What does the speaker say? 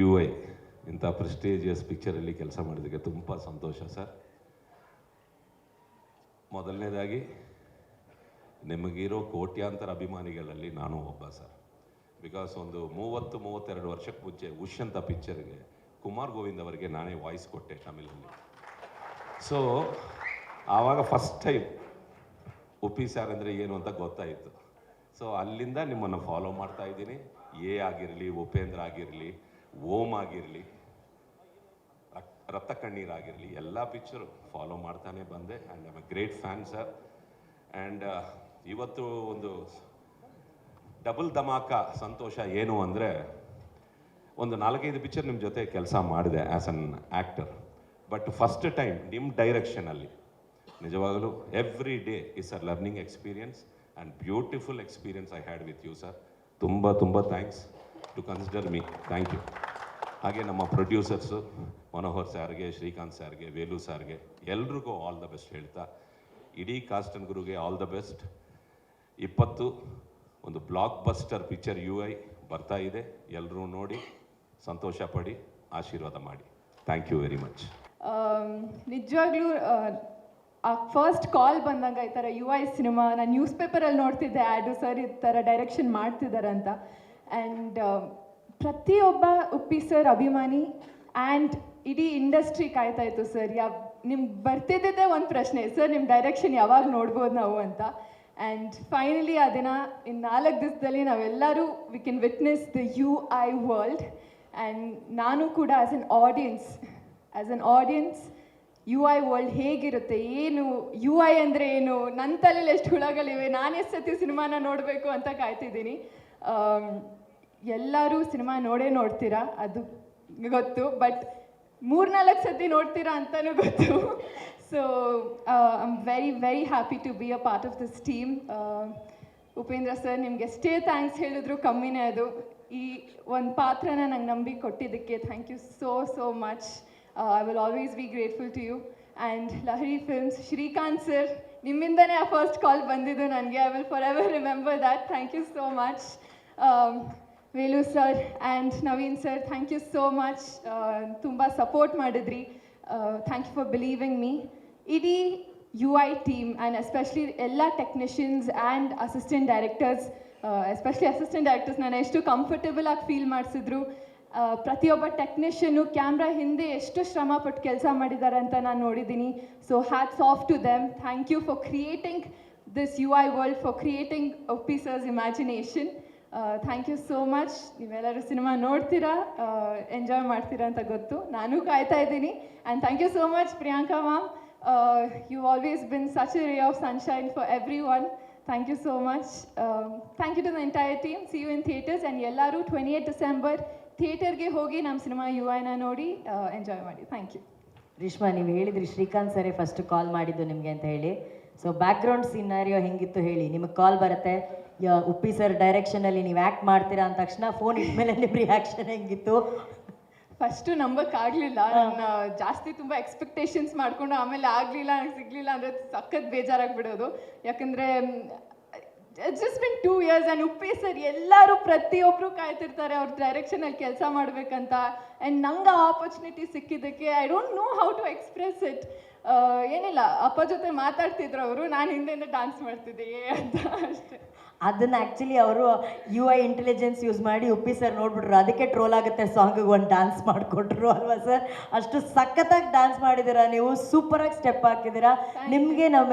You I ಇಂಥ ಪ್ರೆಸ್ಟೇಜಿಯಸ್ ಪಿಕ್ಚರಲ್ಲಿ ಕೆಲಸ ಮಾಡಿದ್ದಕ್ಕೆ ತುಂಬ ಸಂತೋಷ ಸರ್ ಮೊದಲನೇದಾಗಿ, ನಿಮಗಿರೋ ಕೋಟ್ಯಾಂತರ ಅಭಿಮಾನಿಗಳಲ್ಲಿ ನಾನು ಒಬ್ಬ ಸರ್ ಬಿಕಾಸ್ ಒಂದು ಮೂವತ್ತು, ಮೂವತ್ತೆರಡು ವರ್ಷಕ್ಕೆ ಮುಂಚೆ ಉಷ್ಯಂತ ಅಂತ ಪಿಕ್ಚರ್ಗೆ ಕುಮಾರ್ ಗೋವಿಂದ್ ಅವರಿಗೆ ನಾನೇ ವಾಯ್ಸ್ ಕೊಟ್ಟೆ ತಮಿಳಲ್ಲಿ. ಸೊ ಆವಾಗ ಫಸ್ಟ್ ಟೈಮ್ ಉಪ್ಪಿ ಸಾರ್ ಅಂದರೆ ಏನು ಅಂತ ಗೊತ್ತಾಯಿತು. ಸೊ ಅಲ್ಲಿಂದ ನಿಮ್ಮನ್ನು ಫಾಲೋ ಮಾಡ್ತಾ ಇದ್ದೀನಿ. ಎ ಆಗಿರಲಿ, ಉಪೇಂದ್ರ ಆಗಿರಲಿ ಓಮ್ ಆಗಿರಲಿ ರಕ್ತ ಕಣ್ಣೀರಾಗಿರಲಿ, ಎಲ್ಲ ಪಿಕ್ಚರು ಫಾಲೋ ಮಾಡ್ತಾನೆ ಬಂದೆ. And I'm a great fan sir and ಇವತ್ತು ಒಂದು ಡಬಲ್ ಧಮಾಕ ಸಂತೋಷ ಏನು ಅಂದರೆ, ಒಂದು ನಾಲ್ಕೈದು ಪಿಕ್ಚರ್ ನಿಮ್ಮ ಜೊತೆ ಕೆಲಸ ಮಾಡಿದೆ as an actor but first time ನಿಮ್ಮ ಡೈರೆಕ್ಷನಲ್ಲಿ ನಿಜವಾಗಲೂ every day is a learning experience and beautiful experience I had with you sir ತುಂಬ ತುಂಬ thanks to consider me thank you ಹಾಗೆ ನಮ್ಮ ಪ್ರೊಡ್ಯೂಸರ್ಸು ಮನೋಹರ್ ಸಾರ್ಗೆ, ಶ್ರೀಕಾಂತ್ ಸಾರ್ಗೆ, ವೇಲು ಸಾರ್ಗೆ ಎಲ್ರಿಗೂ ಆಲ್ ದ ಬೆಸ್ಟ್ ಹೇಳ್ತಾ, ಇಡೀ ಕಾಸ್ಟನ್ ಗುರುಗೆ ಆಲ್ ದ ಬೆಸ್ಟ್ ಇಪ್ಪತ್ತು ಒಂದು blockbuster picture U I ಬರ್ತಾ ಇದೆ. ಎಲ್ಲರೂ ನೋಡಿ, ಸಂತೋಷ ಪಡಿ, ಆಶೀರ್ವಾದ ಮಾಡಿ. ಥ್ಯಾಂಕ್ ಯು ವೆರಿ ಮಚ್ ನಿಜವಾಗ್ಲೂ, ಆ ಫಸ್ಟ್ ಕಾಲ್ ಬಂದಾಗ ಈ ಥರ ಯು ಐ ಸಿನಿಮಾ ನಾನು ನ್ಯೂಸ್ ಪೇಪರಲ್ಲಿ ನೋಡ್ತಿದ್ದೆ. ಆ್ಯಡು ಸರ್ ಈ ಥರ ಡೈರೆಕ್ಷನ್ ಮಾಡ್ತಿದ್ದಾರೆ ಅಂತ ಆ್ಯಂಡ್ ಪ್ರತಿಯೊಬ್ಬ ಉಪ್ಪಿ ಸರ್ ಅಭಿಮಾನಿ ಆ್ಯಂಡ್ ಇಡೀ ಇಂಡಸ್ಟ್ರಿ ಕಾಯ್ತಾ ಇತ್ತು ಸರ್ ಯಾವ ನಿಮ್ಗೆ ಬರ್ತಿದ್ದಿದ್ದೇ ಒಂದು ಪ್ರಶ್ನೆ. ಸರ್ ನಿಮ್ಮ ಡೈರೆಕ್ಷನ್ ಯಾವಾಗ ನೋಡ್ಬೋದು ನಾವು ಅಂತ. ಆ್ಯಂಡ್ ಫೈನಲಿ ಆ ದಿನ ಇನ್ನು ನಾಲ್ಕು ದಿವಸದಲ್ಲಿ ನಾವೆಲ್ಲರೂ we can witness the U I world and ನಾನು ಕೂಡ as an audience as an audience U I world ಹೇಗಿರುತ್ತೆ ಏನು ಯು ಐ ಅಂದರೆ ಏನು ನನ್ನ ತಲೆಯಲ್ಲಿ ಎಷ್ಟು ಹುಳಗಳಿವೆ ನಾನು ಎಷ್ಟು ಸತಿ ಸಿನಿಮಾನ ನೋಡಬೇಕು ಅಂತ ಕಾಯ್ತಿದ್ದೀನಿ. ಆಮ್, ಎಲ್ಲರೂ ಸಿನಿಮಾ ನೋಡೇ ನೋಡ್ತೀರಾ? ಅದು ಗೊತ್ತು ಬಟ್ ಮೂರ್ನಾಲ್ಕು ಸತಿ ನೋಡ್ತೀರಾ ಅಂತಲೂ ಗೊತ್ತು. So I am very very happy to be a part of this team Upendra sir ನಿಮ್ಗೆ ಎಷ್ಟೇ ಥ್ಯಾಂಕ್ಸ್ ಹೇಳಿದ್ರು ಕಮ್ಮಿನೇ ಅದು. ಈ ಒಂದು ಪಾತ್ರನ ನಂಗೆ ನಂಬಿ ಕೊಟ್ಟಿದ್ದಕ್ಕೆ thank you so so much I will always be grateful to you and Lahari films Srikanth sir ನಿಮ್ಮಿಂದನೇ ಆ ಫಸ್ಟ್ ಕಾಲ್ ಬಂದಿದ್ದು ನನಗೆ. I will forever remember that thank you so much Velu sir and Naveen sir thank you so much ತುಂಬ support ಮಾಡಿದ್ರಿ. Thank you for believing me ಇಡೀ U I team and especially ಎಲ್ಲ technicians and assistant directors especially assistant directors ನಾನು ಎಷ್ಟು comfortable ಆಗಿ feel ಮಾಡಿಸಿದ್ರು. ಪ್ರತಿಯೊಬ್ಬ technician camera ಹಿಂದೆ ಎಷ್ಟು ಶ್ರಮ ಪಟ್ಟು ಕೆಲಸ ಮಾಡಿದ್ದಾರೆ ಅಂತ ನಾನು ನೋಡಿದ್ದೀನಿ so hats off to them thank you for creating this U I world for creating ಒಪ್ಪಿಸರ್ಸ್ imagination thank you so much ನೀವೆಲ್ಲರೂ ಸಿನಿಮಾ ನೋಡ್ತೀರಾ ಎಂಜಾಯ್ ಮಾಡ್ತೀರಾ ಅಂತ ಗೊತ್ತು. ನಾನು ಕಾಯ್ತಾ ಇದ್ದೀನಿ. And thank you so much Priyanka ma'am you always been such a ray of sunshine for everyone thank you so much thank you to the entire team see you in theatres and ಎಲ್ಲರೂ twenty eight December ಥಿಯೇಟರ್ಗೆ ಹೋಗಿ ನಮ್ಮ cinema you ಐನ ನೋಡಿ enjoy ಮಾಡಿ. Thank you Reshma ನೀವು ಹೇಳಿದ್ರಿ Srikanth ಸರೇ first call ಮಾಡಿದ್ದು ನಿಮಗೆ ಅಂತ ಹೇಳಿ. ಸೊ ಬ್ಯಾಕ್ಗ್ರೌಂಡ್ ಸಿನಾರಿಯೋ ಹೆಂಗಿತ್ತು ಹೇಳಿ? ನಿಮಗೆ ಕಾಲ್ ಬರುತ್ತೆ? ಉಪ್ಪಿ ಸರ್ ಡೈರೆಕ್ಷನಲ್ಲಿ ನೀವು ಆ್ಯಕ್ಟ್ ಮಾಡ್ತೀರಾ ಅಂದ ತಕ್ಷಣ ಫೋನ್ ಇಟ್ಮೇಲೆ ನಿಮ್ಮ ರಿಯಾಕ್ಷನ್ ಹೆಂಗಿತ್ತು? ಫಸ್ಟು ನಂಬಕ್ಕಾಗಲಿಲ್ಲ ನಾನು ಜಾಸ್ತಿ ತುಂಬ ಎಕ್ಸ್ಪೆಕ್ಟೇಷನ್ಸ್ ಮಾಡಿಕೊಂಡು ಆಮೇಲೆ ಆಗಲಿಲ್ಲ ಸಿಗ್ಲಿಲ್ಲ ಸಿಗಲಿಲ್ಲ ಅಂದರೆ ಸಖತ್ ಬೇಜಾರಾಗ್ಬಿಡೋದು. ಯಾಕಂದರೆ just been two years and Uppi sir ಎಲ್ಲರೂ ಪ್ರತಿಯೊಬ್ಬರು ಕಾಯ್ತಿರ್ತಾರೆ ಅವ್ರ ಡೈರೆಕ್ಷನಲ್ಲಿ ಕೆಲಸ ಮಾಡಬೇಕಂತ. ಆ್ಯಂಡ್ ನಂಗೆ ಆ opportunity ಸಿಕ್ಕಿದ್ದಕ್ಕೆ I don't know how to express it ಏನಿಲ್ಲ ಅಪ್ಪ ಜೊತೆ ಮಾತಾಡ್ತಿದ್ರು ಅವರು ನಾನು ಹಿಂದೆಯಿಂದ ಡಾನ್ಸ್ ಮಾಡ್ತಿದ್ದೆ ಅಂತ ಅಷ್ಟೇ. ಅದನ್ನು ಆ್ಯಕ್ಚುಲಿ ಅವರು ಯು ಐ ಇಂಟೆಲಿಜೆನ್ಸ್ ಯೂಸ್ ಮಾಡಿ ಉಪ್ಪಿ ಸರ್ ನೋಡ್ಬಿಟ್ರು ಅದಕ್ಕೆ ಟ್ರೋಲ್ ಆಗುತ್ತೆ ಸಾಂಗಿಗೆ ಒಂದು ಡಾನ್ಸ್ ಮಾಡಿಕೊಟ್ರು ಅಲ್ವಾ ಸರ್? ಅಷ್ಟು ಸಖತ್ತಾಗಿ ಡಾನ್ಸ್ ಮಾಡಿದ್ದೀರಾ ನೀವು ಸೂಪರಾಗಿ ಸ್ಟೆಪ್ ಹಾಕಿದ್ದೀರಾ. ನಿಮಗೆ ನಮ್ಮ